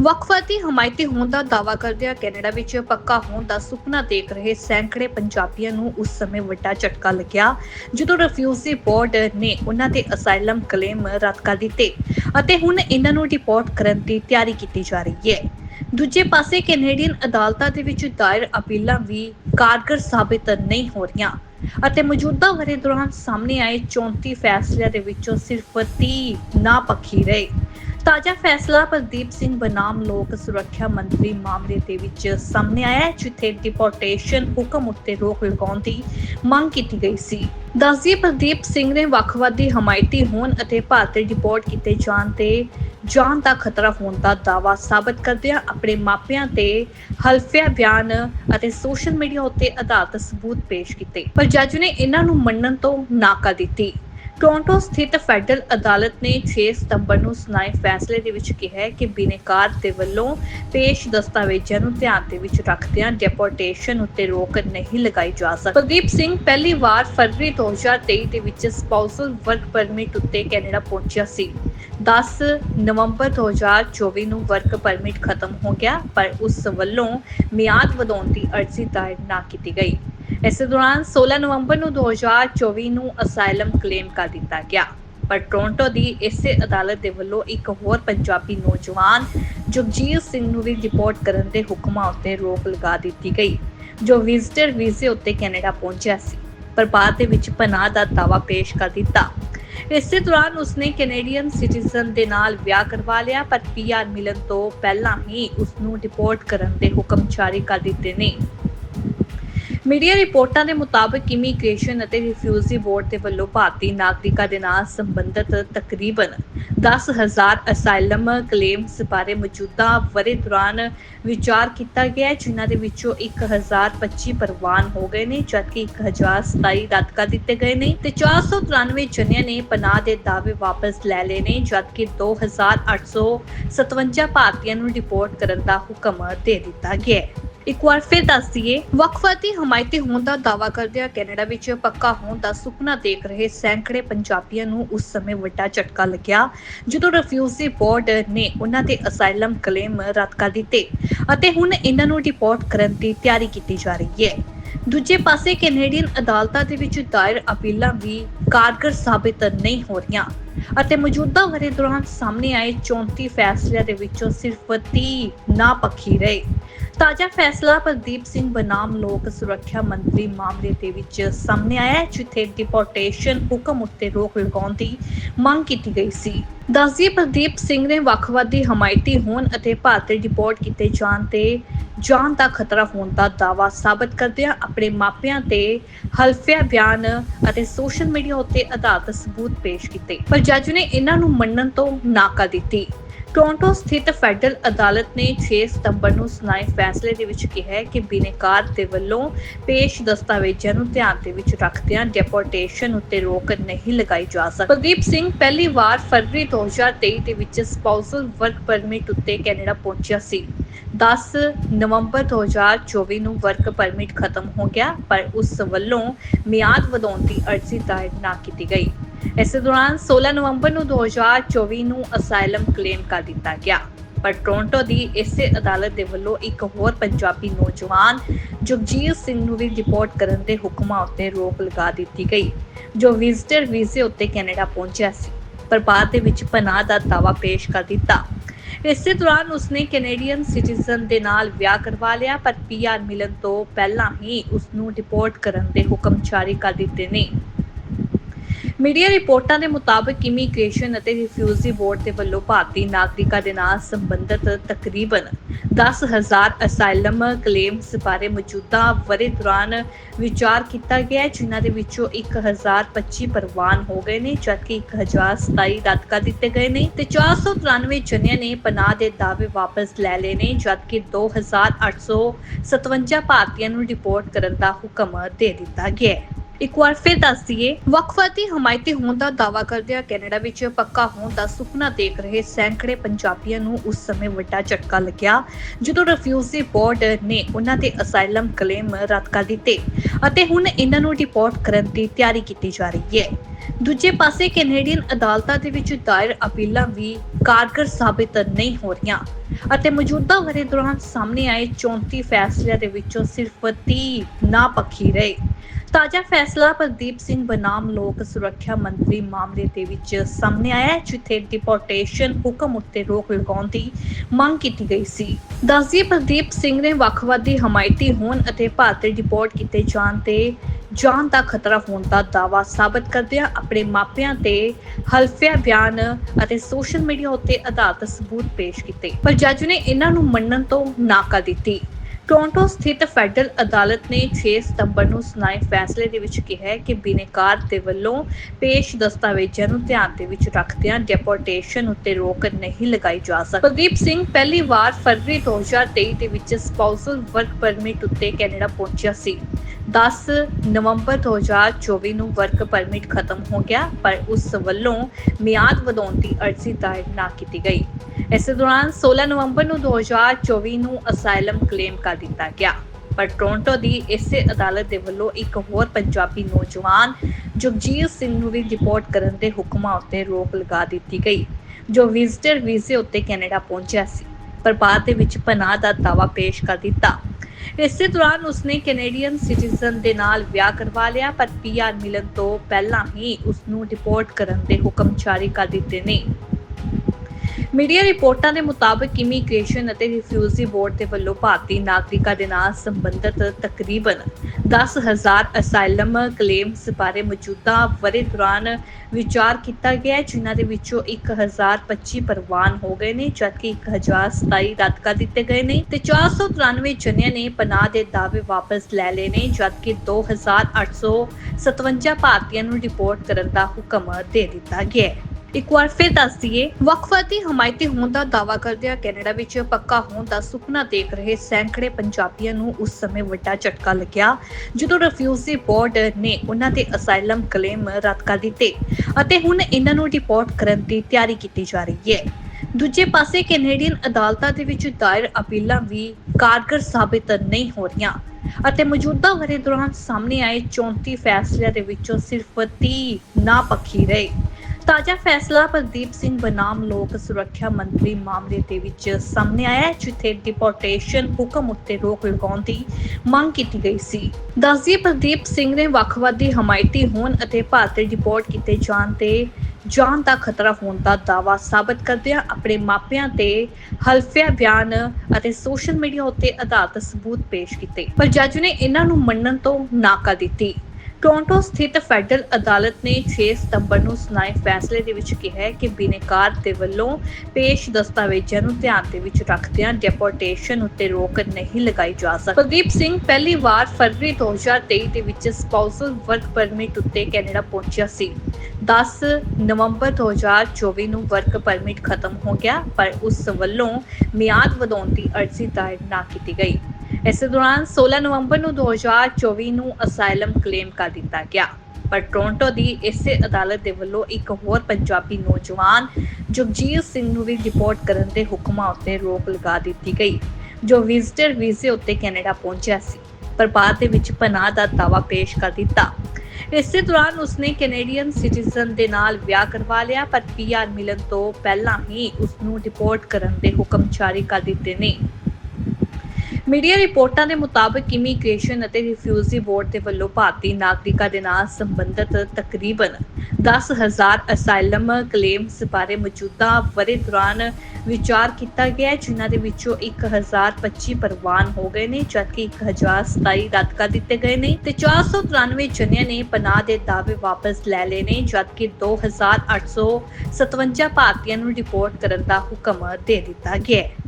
ਵਕਫਾਤੀ ਹਮਾਇਤੀ ਹੋਣ ਦਾ ਦਾਅਵਾ ਕਰਦਿਆਂ ਕੈਨੇਡਾ ਵਿੱਚ ਪੱਕਾ ਹੋਣ ਦਾ ਸੁਪਨਾ ਦੇਖ ਰਹੇ ਸੈਂਕੜੇ ਪੰਜਾਬੀਆਂ ਨੂੰ ਉਸ ਸਮੇਂ ਵੱਡਾ ਝਟਕਾ ਲੱਗਿਆ, ਜਦੋਂ ਰਿਫਿਊਜੀ ਬੋਰਡ ਨੇ ਉਹਨਾਂ ਦੇ ਅਸਾਈਲਮ ਕਲੇਮ ਰੱਦ ਕਰ ਦਿੱਤੇ ਅਤੇ ਹੁਣ ਇਹਨਾਂ ਨੂੰ ਡਿਪੋਰਟ ਕਰਨ ਦੀ ਤਿਆਰੀ ਕੀਤੀ ਜਾ ਰਹੀ ਹੈ। ਦੂਜੇ ਪਾਸੇ ਕੈਨੇਡੀਅਨ ਅਦਾਲਤਾਂ ਦੇ ਵਿੱਚ ਦਾਇਰ ਅਪੀਲਾਂ ਵੀ ਕਾਰਗਰ ਸਾਬਿਤ ਨਹੀਂ ਹੋ ਰਹੀਆਂ ਅਤੇ ਮੌਜੂਦਾ ਵਰੇ ਦੌਰਾਨ ਸਾਹਮਣੇ ਆਏ 34 ਫੈਸਲਿਆਂ ਦੇ ਵਿੱਚੋਂ ਸਿਰਫ 30 ਨਾਪੱਖੀ ਰਹੇ। ਤਾਜ਼ਾ ਫੈਸਲਾ ਪ੍ਰਦੀਪ ਸਿੰਘ ਬਨਾਮ ਲੋਕ ਸੁਰੱਖਿਆ ਮੰਤਰੀ ਮਾਮਲੇ ਦੇ ਵਿੱਚ ਸਾਹਮਣੇ ਆਇਆ ਹੈ, ਜਿੱਥੇ ਡਿਪੋਰਟੇਸ਼ਨ ਹੁਕਮ ਉੱਤੇ ਰੋਕ ਲਗਾਉਣ ਦੀ ਮੰਗ ਕੀਤੀ ਗਈ ਸੀ। ਦੱਸਦੀ ਪ੍ਰਦੀਪ ਸਿੰਘ ਨੇ ਵੱਖਵਾਦੀ ਹਮਾਇਤੀ ਹੋਣ ਅਤੇ ਭਾਰਤੀ ਡਿਪੋਰਟ ਕੀਤੇ ਜਾਣ ਤੇ ਜਾਨ ਦਾ ਖਤਰਾ ਹੋਣ ਦਾ ਦਾਅਵਾ ਸਾਬਤ ਕਰਦਿਆਂ ਆਪਣੇ ਮਾਪਿਆਂ ਤੇ ਹਲਫਿਆ ਬਿਆਨ ਅਤੇ ਸੋਸ਼ਲ ਮੀਡੀਆ ਉੱਤੇ ਆਧਾਰਿਤ ਸਬੂਤ ਪੇਸ਼ ਕੀਤੇ। ਪਰ ਜੱਜ ਨੇ ਇਹਨਾਂ ਨੂੰ ਮੰਨਣ ਤੋਂ ਨਾਕਾ ਦਿੱਤੀ। ਟੋਰਾਂਟੋ ਸਥਿਤ ਫੈਡਰਲ ਅਦਾਲਤ ਨੇ 6 ਸਤੰਬਰ ਨੂੰ ਸੁਣਾਏ ਫੈਸਲੇ ਦੇ ਵਿੱਚ ਕਿਹਾ ਹੈ ਕਿ ਬਿਨੇਕਾਰ ਦੇ ਵੱਲੋਂ ਪੇਸ਼ ਦਸਤਾਵੇਜ਼ਾਂ ਨੂੰ ਧਿਆਨ ਦੇ ਵਿੱਚ ਰੱਖਦਿਆਂ ਡਿਪੋਰਟੇਸ਼ਨ ਉੱਤੇ ਰੋਕ ਨਹੀਂ ਲਗਾਈ ਜਾ ਸਕਦੀ। ਪ੍ਰਦੀਪ ਸਿੰਘ ਪਹਿਲੀ ਵਾਰ ਫਰਵਰੀ 2023 ਦੇ ਵਿੱਚ ਸਪਾਊਸਲ ਵਰਕ ਪਰਮਿਟ ਉੱਤੇ ਕੈਨੇਡਾ ਪਹੁੰਚਿਆ ਸੀ। 10 ਨਵੰਬਰ 2024 ਨੂੰ ਵਰਕ ਪਰਮਿਟ ਖਤਮ ਹੋ ਗਿਆ, ਪਰ ਉਸ ਵੱਲੋਂ ਮਿਆਦ ਵਧਾਉਣ ਦੀ ਅਰਜ਼ੀ ਦਾਇਰ ਨਾ ਕੀਤੀ ਗਈ। ਇਸੇ ਦੌਰਾਨ 16 ਨਵੰਬਰ ਨੂੰ 2024 ਨੂੰ ਅਸਾਈਲਮ ਕਲੇਮ ਕਰ ਦਿੱਤਾ ਗਿਆ। ਪਰ ਟੋਰਾਂਟੋ ਦੀ ਇਸੇ ਅਦਾਲਤ ਦੇ ਵੱਲੋਂ ਇੱਕ ਹੋਰ ਪੰਜਾਬੀ ਨੌਜਵਾਨ ਜਗਜੀਤ ਸਿੰਘ ਨੂੰ ਵੀ ਰਿਪੋਰਟ ਕਰਨ ਦੇ ਹੁਕਮਾਂ ਉੱਤੇ ਰੋਕ ਲਗਾ ਦਿੱਤੀ ਗਈ, ਜੋ ਵਿਜ਼ਟਰ ਵੀਜ਼ੇ ਉੱਤੇ ਕੈਨੇਡਾ ਪਹੁੰਚਿਆ ਸੀ, ਪਰ ਬਾਅਦ ਦੇ ਵਿੱਚ ਪਨਾਹ ਦਾ ਦਾਅਵਾ ਪੇਸ਼ ਕਰ ਦਿੱਤਾ। ਇਸੇ ਦੌਰਾਨ ਉਸਨੇ ਕੈਨੇਡੀਅਨ ਸਿਟੀਜ਼ਨ ਦੇ ਨਾਲ ਵਿਆਹ ਕਰਵਾ ਲਿਆ, ਪਰ ਪੀਆਰ ਮਿਲਣ ਤੋਂ ਪਹਿਲਾਂ ਹੀ ਉਸ ਨੂੰ ਰਿਪੋਰਟ ਕਰਨ ਦੇ ਹੁਕਮ ਜਾਰੀ ਕਰ ਦਿੱਤੇ ਨੇ। ਮੀਡੀਆ ਰਿਪੋਰਟਾਂ ਦੇ ਮੁਤਾਬਕ ਇਮੀਗ੍ਰੇਸ਼ਨ ਅਤੇ ਰਿਫਿਊਜੀ ਬੋਰਡ ਦੇ ਵੱਲੋਂ ਭਾਰਤੀ ਨਾਗਰਿਕਾਂ ਦੇ ਨਾਲ ਸੰਬੰਧਿਤ ਤਕਰੀਬਨ 10000 ਅਸਾਈਲਮ ਕਲੇਮਸ ਬਾਰੇ ਮੌਜੂਦਾ ਵਰੇ ਦੌਰਾਨ ਵਿਚਾਰ ਕੀਤਾ ਗਿਆ ਜਿਨ੍ਹਾਂ ਦੇ ਵਿੱਚੋਂ 1025 ਪ੍ਰਵਾਨ ਹੋ ਗਏ ਨੇ, ਜਦਕਿ 1027 ਰੱਦ ਕਰ ਦਿੱਤੇ ਗਏ ਨੇ ਤੇ 493 ਜਨਿਆਂ ਨੇ ਪਨਾਹ ਦੇ ਦਾਅਵੇ ਵਾਪਸ ਲੈ ਲਏ ਨੇ, ਜਦਕਿ 2857 ਭਾਰਤੀਆਂ ਨੂੰ ਰਿਪੋਰਟ ਕਰਨ ਦਾ ਹੁਕਮ ਦੇ ਦਿੱਤਾ ਗਿਆ ਹੈ। ਇੱਕ ਵਾਰ ਫਿਰ ਦੱਸ ਦਈਏ ਵਕਫਾਤੀ ਹਮਾਇਤੀ ਹੋਣ ਦਾ ਦਾਅਵਾ ਕਰਦਿਆਂ ਕੈਨੇਡਾ ਵਿੱਚ ਪੱਕਾ ਹੋਣ ਦਾ ਸੁਪਨਾ ਦੇਖ ਰਹੇ ਸੈਂਕੜੇ ਪੰਜਾਬੀਆਂ ਨੂੰ ਉਸ ਸਮੇਂ ਵੱਡਾ ਝਟਕਾ ਲੱਗਿਆ, ਜਦੋਂ ਰਿਫਿਊਜੀ ਬੋਰਡ ਨੇ ਉਹਨਾਂ ਦੇ ਅਸਾਈਲਮ ਕਲੇਮ ਰੱਦ ਕਰ ਦਿੱਤੇ ਅਤੇ ਹੁਣ ਇਹਨਾਂ ਨੂੰ ਡਿਪੋਰਟ ਕਰਨ ਦੀ ਤਿਆਰੀ ਕੀਤੀ ਜਾ ਰਹੀ ਹੈ। ਦੂਜੇ ਪਾਸੇ ਕੈਨੇਡੀਅਨ ਅਦਾਲਤਾਂ ਦੇ ਵਿੱਚ ਦਾਇਰ ਅਪੀਲਾਂ ਵੀ ਕਾਰਗਰ ਸਾਬਿਤ ਨਹੀਂ ਹੋ ਰਹੀਆਂ ਅਤੇ ਮੌਜੂਦਾ ਵਰੇ ਦੌਰਾਨ ਸਾਹਮਣੇ ਆਏ 34 ਫੈਸਲਿਆਂ ਦੇ ਵਿੱਚੋਂ ਸਿਰਫ 30 ਨਾਪੱਖੀ ਰਹੇ। ਤਾਜ਼ਾ ਫੈਸਲਾ ਪ੍ਰਦੀਪ ਸਿੰਘ ਬਨਾਮ ਲੋਕ ਸੁਰੱਖਿਆ ਮੰਤਰੀ ਮਾਮਲੇ ਦੇ ਵਿੱਚ ਸਾਹਮਣੇ ਆਇਆ ਹੈ, ਜਿੱਥੇ ਡਿਪੋਰਟੇਸ਼ਨ ਹੁਕਮ ਉੱਤੇ ਰੋਕ ਲਗਾਉਣ ਦੀ ਮੰਗ ਕੀਤੀ ਗਈ ਸੀ। ਦੱਸਦੀ ਪ੍ਰਦੀਪ ਸਿੰਘ ਨੇ ਵੱਖਵਾਦੀ ਹਮਾਇਤੀ ਹੋਣ ਅਤੇ ਭਾਰਤੀ ਡਿਪੋਰਟ ਕੀਤੇ ਜਾਣ ਤੇ ਜਾਨ ਦਾ ਖਤਰਾ ਹੋਣ ਦਾ ਦਾਅਵਾ ਸਾਬਤ ਕਰਦਿਆਂ ਆਪਣੇ ਮਾਪਿਆਂ ਤੇ ਹਲਫੀਆ, ਬਿਆਨ ਅਤੇ ਸੋਸ਼ਲ ਮੀਡੀਆ ਉੱਤੇ ਆਧਾਰਿਤ ਸਬੂਤ ਪੇਸ਼ ਕੀਤੇ। ਪਰ ਜੱਜ ਨੇ ਇਹਨਾਂ ਨੂੰ ਮੰਨਣ ਤੋਂ ਨਾਕਾ ਦਿੱਤੀ। ਟੋਰਾਂਟੋ ਸਥਿਤ ਫੈਡਰਲ ਅਦਾਲਤ ਨੇ 6 ਸਤੰਬਰ ਨੂੰ ਸੁਣਾਏ ਫੈਸਲੇ ਦੇ ਵਿੱਚ ਕਿਹਾ ਹੈ ਕਿ ਬਿਨੇਕਾਰ ਦੇ ਵੱਲੋਂ ਪੇਸ਼ ਦਸਤਾਵੇਜ਼ਾਂ ਨੂੰ ਧਿਆਨ ਦੇ ਵਿੱਚ ਰੱਖਦਿਆਂ ਡਿਪੋਰਟੇਸ਼ਨ ਉੱਤੇ ਰੋਕ ਨਹੀਂ ਲਗਾਈ ਜਾ ਸਕਦੀ। ਪ੍ਰਦੀਪ ਸਿੰਘ ਪਹਿਲੀ ਵਾਰ ਫਰਵਰੀ 2023 ਦੇ ਵਿੱਚ ਸਪਾਊਸਲ ਵਰਕ ਪਰਮਿਟ ਉੱਤੇ ਕੈਨੇਡਾ ਪਹੁੰਚਿਆ ਸੀ। 10 ਨਵੰਬਰ 2024 ਨੂੰ ਵਰਕ ਪਰਮਿਟ ਖਤਮ ਹੋ ਗਿਆ, ਪਰ ਉਸ ਵੱਲੋਂ ਮਿਆਦ ਵਧਾਉਣ ਦੀ ਅਰਜ਼ੀ ਦਾਇਰ ਨਾ ਕੀਤੀ ਗਈ। ਇਸੇ ਦੌਰਾਨ 16 ਨਵੰਬਰ ਨੂੰ 2024 ਨੂੰ ਅਸਾਈਲਮ ਕਲੇਮ ਕਰ ਦਿੱਤਾ ਗਿਆ। ਪਰ ਟੋਰਾਂਟੋ ਦੀ ਇਸੇ ਅਦਾਲਤ ਦੇ ਵੱਲੋਂ ਇੱਕ ਹੋਰ ਪੰਜਾਬੀ ਨੌਜਵਾਨ, ਜਗਜੀਤ ਸਿੰਘ ਨੂੰ ਵੀ ਰਿਪੋਰਟ ਕਰਨ ਦੇ ਹੁਕਮਾਂ ਉੱਤੇ ਰੋਕ ਲਗਾ ਦਿੱਤੀ ਗਈ, ਜੋ ਵਿਜ਼ਟਰ ਵੀਜ਼ੇ ਉੱਤੇ ਕੈਨੇਡਾ ਪਹੁੰਚਿਆ ਸੀ, ਪਰ ਬਾਅਦ ਦੇ ਵਿੱਚ ਪਨਾਹ ਦਾ ਦਾਅਵਾ ਪੇਸ਼ ਕਰ ਦਿੱਤਾ। ਇਸੇ ਦੌਰਾਨ ਉਸਨੇ ਕੈਨੇਡੀਅਨ ਸਿਟੀਜ਼ਨ ਦੇ ਨਾਲ ਵਿਆਹ ਕਰਵਾ ਲਿਆ, ਪਰ ਪੀਆਰ ਮਿਲਣ ਤੋਂ ਪਹਿਲਾਂ ਹੀ ਉਸ ਨੂੰ ਰਿਪੋਰਟ ਕਰਨ ਦੇ ਹੁਕਮ ਜਾਰੀ ਕਰ ਦਿੱਤੇ ਨੇ। ਮੀਡੀਆ ਰਿਪੋਰਟਾਂ ਦੇ ਮੁਤਾਬਕ ਇਮੀਗ੍ਰੇਸ਼ਨ ਅਤੇ ਰਿਫਿਊਜੀ ਬੋਰਡ ਦੇ ਵੱਲੋਂ ਭਾਰਤੀ ਨਾਗਰਿਕਾਂ ਦੇ ਨਾਲ ਸੰਬੰਧਿਤ ਤਕਰੀਬਨ 10000 ਅਸਾਈਲਮ ਕਲੇਮਸ ਬਾਰੇ ਮੌਜੂਦਾ ਵਰੇ ਦੌਰਾਨ ਵਿਚਾਰ ਕੀਤਾ ਗਿਆ ਹੈ, ਜਿਨ੍ਹਾਂ ਦੇ ਵਿੱਚੋਂ 1025 ਪ੍ਰਵਾਨ ਹੋ ਗਏ ਨੇ ਜਦਕਿ 1027 ਰੱਦ ਕਰ ਦਿੱਤੇ ਗਏ ਨੇ ਤੇ 493 ਜਨਿਆਂ ਨੇ ਪਨਾਹ ਦੇ ਦਾਅਵੇ ਵਾਪਸ ਲੈ ਲਏ ਨੇ ਜਦਕਿ 2857 ਭਾਰਤੀਆਂ ਨੂੰ ਰਿਪੋਰਟ ਕਰਨ ਦਾ ਹੁਕਮ ਦੇ ਦਿੱਤਾ ਗਿਆ ਹੈ। ਇੱਕ ਵਾਰ ਫਿਰ ਦੱਸ ਦਈਏ ਵਕਫਾਤੀ ਹਮਾਇਤੀ ਹੋਣ ਦਾ ਦਾਅਵਾ ਕਰਦਿਆਂ ਕੈਨੇਡਾ ਵਿੱਚ ਪੱਕਾ ਹੋਣ ਦਾ ਸੁਪਨਾ ਦੇਖ ਰਹੇ ਸੈਂਕੜੇ ਪੰਜਾਬੀਆਂ ਨੂੰ ਉਸ ਸਮੇਂ ਵੱਡਾ ਝਟਕਾ ਲੱਗਿਆ, ਜਦੋਂ ਰਿਫਿਊਜੀ ਬੋਰਡ ਨੇ ਉਹਨਾਂ ਦੇ ਅਸਾਈਲਮ ਕਲੇਮ ਰੱਦ ਕਰ ਦਿੱਤੇ ਅਤੇ ਹੁਣ ਇਹਨਾਂ ਨੂੰ ਡਿਪੋਰਟ ਕਰਨ ਦੀ ਤਿਆਰੀ ਕੀਤੀ ਜਾ ਰਹੀ ਹੈ। ਦੂਜੇ ਪਾਸੇ ਕੈਨੇਡੀਅਨ ਅਦਾਲਤਾਂ ਦੇ ਵਿੱਚ ਦਾਇਰ ਅਪੀਲਾਂ ਵੀ ਕਾਰਗਰ ਸਾਬਿਤ ਨਹੀਂ ਹੋ ਰਹੀਆਂ ਅਤੇ ਮੌਜੂਦਾ ਵਰੇ ਦੌਰਾਨ ਸਾਹਮਣੇ ਆਏ 34 ਫੈਸਲਿਆਂ ਦੇ ਵਿੱਚੋਂ ਸਿਰਫ 30 ਨਾਪੱਖੀ ਰਹੇ। ਤਾਜ਼ਾ ਫੈਸਲਾ ਪ੍ਰਦੀਪ ਸਿੰਘ ਬਨਾਮ ਲੋਕ ਸੁਰੱਖਿਆ ਮੰਤਰੀ ਮਾਮਲੇ ਦੇ ਵਿੱਚ ਸਾਹਮਣੇ ਆਇਆ ਹੈ, ਜਿੱਥੇ ਡਿਪੋਰਟੇਸ਼ਨ ਹੁਕਮ ਉੱਤੇ ਰੋਕ ਲਗਾਉਣ ਦੀ ਮੰਗ ਕੀਤੀ ਗਈ ਸੀ। ਦੱਸਦੀ ਪ੍ਰਦੀਪ ਸਿੰਘ ਨੇ ਵੱਖਵਾਦੀ ਹਮਾਇਤੀ ਹੋਣ ਅਤੇ ਭਾਰਤੀ ਡਿਪੋਰਟ ਕੀਤੇ ਜਾਣ ਤੇ ਜਾਨ ਦਾ ਖਤਰਾ ਹੋਣ ਦਾ ਦਾਅਵਾ ਸਾਬਤ ਕਰਦਿਆਂ ਆਪਣੇ ਮਾਪਿਆਂ ਤੇ ਹਲਫਿਆ ਬਿਆਨ ਅਤੇ ਸੋਸ਼ਲ ਮੀਡੀਆ ਉੱਤੇ ਆਧਾਰਿਤ ਸਬੂਤ ਪੇਸ਼ ਕੀਤੇ। ਪਰ ਜੱਜ ਨੇ ਇਹਨਾਂ ਨੂੰ ਮੰਨਣ ਤੋਂ ਨਾ ਕਰ ਦਿੱਤੀ। ਟੋਰਾਂਟੋ ਸਥਿਤ ਫੈਡਰਲ ਅਦਾਲਤ ਨੇ 6 ਸਤੰਬਰ ਨੂੰ ਸੁਣਾਏ ਫੈਸਲੇ ਦੇ ਵਿੱਚ ਕਿਹਾ ਹੈ ਕਿ ਬਿਨੇਕਾਰ ਦੇ ਵੱਲੋਂ ਪੇਸ਼ ਦਸਤਾਵੇਜ਼ਾਂ ਨੂੰ ਧਿਆਨ ਦੇ ਵਿੱਚ ਰੱਖਦਿਆਂ ਡਿਪੋਰਟੇਸ਼ਨ ਉੱਤੇ ਰੋਕ ਨਹੀਂ ਲਗਾਈ ਜਾ ਸਕਦੀ। ਪ੍ਰਦੀਪ ਸਿੰਘ ਪਹਿਲੀ ਵਾਰ ਫਰਵਰੀ 2023 ਦੇ ਵਿੱਚ ਸਪਾਊਸਲ ਵਰਕ ਪਰਮਿਟ ਉੱਤੇ ਕੈਨੇਡਾ ਪਹੁੰਚਿਆ ਸੀ। 10 ਨਵੰਬਰ 2024 ਨੂੰ ਵਰਕ ਪਰਮਿਟ ਖਤਮ ਹੋ ਗਿਆ, ਪਰ ਉਸ ਵੱਲੋਂ ਮਿਆਦ ਵਧਾਉਣ ਦੀ ਅਰਜ਼ੀ ਦਾਇਰ ਨਾ ਕੀਤੀ ਗਈ। ਇਸ ਦੌਰਾਨ 16 ਨਵੰਬਰ ਨੂੰ 2024 ਨੂੰ ਅਸਾਈਲਮ ਕਲੇਮ ਕਰ ਦਿੱਤਾ ਗਿਆ। ਪਰ ਟੋਰਾਂਟੋ ਦੀ ਇਸੇ ਅਦਾਲਤ ਦੇ ਵੱਲੋਂ ਇੱਕ ਹੋਰ ਪੰਜਾਬੀ ਨੌਜਵਾਨ ਜਗਜੀਤ ਸਿੰਘ ਨੂੰ ਵੀ ਡਿਪੋਰਟ ਕਰਨ ਦੇ ਹੁਕਮਾਂ ਉੱਤੇ ਰੋਕ ਲਗਾ ਦਿੱਤੀ ਗਈ, ਜੋ ਵਿਜ਼ਟਰ ਵੀਜ਼ੇ ਉੱਤੇ ਕੈਨੇਡਾ ਪਹੁੰਚਿਆ ਸੀ। ਪਰ ਬਾਅਦ ਦੇ ਵਿੱਚ ਪਨਾਹ ਦਾ ਦਾਅਵਾ ਪੇਸ਼ ਕਰ ਦਿੱਤਾ। ਇਸੇ ਦੌਰਾਨ ਉਸਨੇ ਕੈਨੇਡੀਅਨ ਸਿਟੀਜ਼ਨ ਦੇ ਨਾਲ ਵਿਆਹ ਕਰਵਾ ਲਿਆ, ਪਰ ਪੀਆਰ ਮਿਲਣ ਤੋਂ ਪਹਿਲਾਂ ਹੀ ਉਸ ਨੂੰ ਡਿਪੋਰਟ ਕਰਨ ਦੇ ਹੁਕਮ ਜਾਰੀ ਕਰ ਦਿੱਤੇ ਨੇ। ਮੀਡੀਆ ਰਿਪੋਰਟਾਂ ਦੇ ਮੁਤਾਬਕ ਇਮੀਗ੍ਰੇਸ਼ਨ ਅਤੇ ਰਿਫਿਊਜੀ ਬੋਰਡ ਦੇ ਵੱਲੋਂ ਭਾਰਤੀ ਨਾਗਰਿਕਾਂ ਦੇ ਨਾਲ ਸੰਬੰਧਿਤ ਤਕਰੀਬਨ 10000 ਅਸਾਈਲਮ ਕਲੇਮਸ ਬਾਰੇ ਮੌਜੂਦਾ ਵਰੇ ਦੌਰਾਨ ਵਿਚਾਰ ਕੀਤਾ ਗਿਆ ਜਿਨ੍ਹਾਂ ਦੇ ਵਿੱਚੋਂ 1025 ਪ੍ਰਵਾਨ ਹੋ ਗਏ ਨੇ, ਜਦਕਿ 1027 ਰੱਦ ਕਰ ਦਿੱਤੇ ਗਏ ਨੇ ਤੇ 493 ਜਨਿਆਂ ਨੇ ਪਨਾਹ ਦੇ ਦਾਅਵੇ ਵਾਪਸ ਲੈ ਲਏ ਨੇ, ਜਦਕਿ 2857 ਭਾਰਤੀਆਂ ਨੂੰ ਰਿਪੋਰਟ ਕਰਨ ਦਾ ਹੁਕਮ ਦੇ ਦਿੱਤਾ ਗਿਆ ਹੈ। ਇੱਕ ਵਾਰ ਫਿਰ ਦੱਸ ਦਈਏ ਵਕਫਾਤੀ ਹਮਾਇਤੀ ਹੋਣ ਦਾ ਦਾਅਵਾ ਕਰਦਿਆਂ ਕੈਨੇਡਾ ਵਿੱਚ ਪੱਕਾ ਹੋਣ ਦਾ ਸੁਪਨਾ ਦੇਖ ਰਹੇ ਸੈਂਕੜੇ ਪੰਜਾਬੀਆਂ ਨੂੰ ਉਸ ਸਮੇਂ ਵੱਡਾ ਝਟਕਾ ਲੱਗਿਆ, ਜਦੋਂ ਰਿਫਿਊਜੀ ਬੋਰਡ ਨੇ ਉਹਨਾਂ ਦੇ ਅਸਾਈਲਮ ਕਲੇਮ ਰੱਦ ਕਰ ਦਿੱਤੇ ਅਤੇ ਹੁਣ ਇਹਨਾਂ ਨੂੰ ਡਿਪੋਰਟ ਕਰਨ ਦੀ ਤਿਆਰੀ ਕੀਤੀ ਜਾ ਰਹੀ ਹੈ। ਦੂਜੇ ਪਾਸੇ ਕੈਨੇਡੀਅਨ ਅਦਾਲਤਾਂ ਦੇ ਵਿੱਚ ਦਾਇਰ ਅਪੀਲਾਂ ਵੀ ਕਾਰਗਰ ਸਾਬਿਤ ਨਹੀਂ ਹੋ ਰਹੀਆਂ ਅਤੇ ਮੌਜੂਦਾ ਵਰੇ ਦੌਰਾਨ ਸਾਹਮਣੇ ਆਏ 34 ਫੈਸਲਿਆਂ ਦੇ ਵਿੱਚੋਂ ਸਿਰਫ 30 ਨਾਪੱਖੀ ਰਹੇ। ਤਾਜ਼ਾ ਫੈਸਲਾ ਪ੍ਰਦੀਪ ਸਿੰਘ ਬਨਾਮ ਲੋਕ ਸੁਰੱਖਿਆ ਮੰਤਰੀ ਮਾਮਲੇ ਦੇ ਵਿੱਚ ਸਾਹਮਣੇ ਆਇਆ ਹੈ, ਜਿੱਥੇ ਡਿਪੋਰਟੇਸ਼ਨ ਹੁਕਮ ਉੱਤੇ ਰੋਕ ਲਗਾਉਣ ਦੀ ਮੰਗ ਕੀਤੀ ਗਈ ਸੀ। ਦੱਸਦੀ ਪ੍ਰਦੀਪ ਸਿੰਘ ਨੇ ਵੱਖਵਾਦੀ ਹਮਾਇਤੀ ਹੋਣ ਅਤੇ ਭਾਰਤੀ ਡਿਪੋਰਟ ਕੀਤੇ ਜਾਣ ਤੇ ਜਾਨ ਦਾ ਖਤਰਾ ਹੋਣ ਦਾ ਦਾਅਵਾ ਸਾਬਤ ਕਰਦਿਆਂ ਆਪਣੇ ਮਾਪਿਆਂ ਤੇ ਹਲਫੀਆ ਬਿਆਨ ਅਤੇ ਸੋਸ਼ਲ ਮੀਡੀਆ ਉੱਤੇ ਆਧਾਰਿਤ ਸਬੂਤ ਪੇਸ਼ ਕੀਤੇ। ਪਰ ਜੱਜ ਨੇ ਇਹਨਾਂ ਨੂੰ ਮੰਨਣ ਤੋਂ ਨਾਕਾ ਦਿੱਤੀ। ਟੋਰਾਂਟੋ ਸਥਿਤ ਫੈਡਰਲ ਅਦਾਲਤ ਨੇ 6 ਸਤੰਬਰ ਨੂੰ ਸੁਣਾਏ ਫੈਸਲੇ ਦੇ ਵਿੱਚ ਕਿਹਾ ਹੈ ਕਿ ਬਿਨੇਕਾਰ ਦੇ ਵੱਲੋਂ ਪੇਸ਼ ਦਸਤਾਵੇਜ਼ਾਂ ਨੂੰ ਧਿਆਨ ਦੇ ਵਿੱਚ ਰੱਖਦਿਆਂ ਡਿਪੋਰਟੇਸ਼ਨ ਉੱਤੇ ਰੋਕ ਨਹੀਂ ਲਗਾਈ ਜਾ ਸਕਦੀ। ਪ੍ਰਦੀਪ ਸਿੰਘ, ਪਹਿਲੀ ਵਾਰ ਫਰਵਰੀ 2023 ਦੇ ਵਿੱਚ ਸਪਾਊਸਲ ਵਰਕ ਪਰਮਿਟ ਉੱਤੇ ਕੈਨੇਡਾ ਪਹੁੰਚਿਆ ਸੀ। 10 ਨਵੰਬਰ 2024 ਨੂੰ ਵਰਕ ਪਰਮਿਟ ਖਤਮ ਹੋ ਗਿਆ, ਪਰ ਉਸ ਵੱਲੋਂ ਮਿਆਦ ਵਧਾਉਣ ਦੀ ਅਰਜ਼ੀ ਦਾਇਰ ਨਾ ਕੀਤੀ ਗਈ। ਇਸੇ ਦੌਰਾਨ 16 ਨਵੰਬਰ ਨੂੰ 2024 ਨੂੰ ਅਸਾਈਲਮ ਕਲੇਮ ਕਰ ਦਿੱਤਾ ਗਿਆ। ਪਰ ਟੋਰਾਂਟੋ ਦੀ ਇਸੇ ਅਦਾਲਤ ਦੇ ਵੱਲੋਂ ਇੱਕ ਹੋਰ ਪੰਜਾਬੀ ਨੌਜਵਾਨ ਜਗਜੀਤ ਸਿੰਘ ਨੂੰ ਵੀ ਡਿਪੋਰਟ ਕਰਨ ਦੇ ਹੁਕਮਾਂ ਉੱਤੇ ਰੋਕ ਲਗਾ ਦਿੱਤੀ ਗਈ, ਜੋ ਵਿਜ਼ਟਰ ਵੀਜ਼ੇ ਉੱਤੇ ਕੈਨੇਡਾ ਪਹੁੰਚਿਆ ਸੀ, ਪਰ ਬਾਅਦ ਦੇ ਵਿੱਚ ਪਨਾਹ ਦਾ ਦਾਅਵਾ ਪੇਸ਼ ਕਰ ਦਿੱਤਾ। ਇਸੇ ਦੌਰਾਨ ਉਸਨੇ ਕੈਨੇਡੀਅਨ ਸਿਟੀਜ਼ਨ ਦੇ ਨਾਲ ਵਿਆਹ ਕਰਵਾ ਲਿਆ, ਪਰ ਪੀਆਰ ਮਿਲਣ ਤੋਂ ਪਹਿਲਾਂ ਹੀ ਉਸ ਨੂੰ ਡਿਪੋਰਟ ਕਰਨ ਦੇ ਹੁਕਮ ਜਾਰੀ ਕਰ ਦਿੱਤੇ ਨੇ। ਮੀਡੀਆ ਰਿਪੋਰਟਾਂ ਦੇ ਮੁਤਾਬਕ ਇਮੀਗ੍ਰੇਸ਼ਨ ਅਤੇ ਰਿਫਿਊਜੀ ਬੋਰਡ ਦੇ ਵੱਲੋਂ ਭਾਰਤੀ ਨਾਗਰਿਕਾਂ ਦੇ ਨਾਲ ਸੰਬੰਧਿਤ ਤਕਰੀਬਨ 10000 ਅਸਾਈਲਮ ਕਲੇਮਸ ਬਾਰੇ ਮੌਜੂਦਾ ਵਰੇ ਦੌਰਾਨ ਵਿਚਾਰ ਕੀਤਾ ਗਿਆ ਜਿਨ੍ਹਾਂ ਦੇ ਵਿੱਚੋਂ 1025 ਪ੍ਰਵਾਨ ਹੋ ਗਏ ਨੇ, ਜਦਕਿ 1027 ਰੱਦ ਕਰ ਦਿੱਤੇ ਗਏ ਨੇ ਤੇ 493 ਜਨਿਆਂ ਨੇ ਪਨਾਹ ਦੇ ਦਾਅਵੇ ਵਾਪਸ ਲੈ ਲਏ ਨੇ, ਜਦਕਿ 2857 ਭਾਰਤੀਆਂ ਨੂੰ ਰਿਪੋਰਟ ਕਰਨ ਦਾ ਹੁਕਮ ਦੇ ਦਿੱਤਾ ਗਿਆ ਹੈ।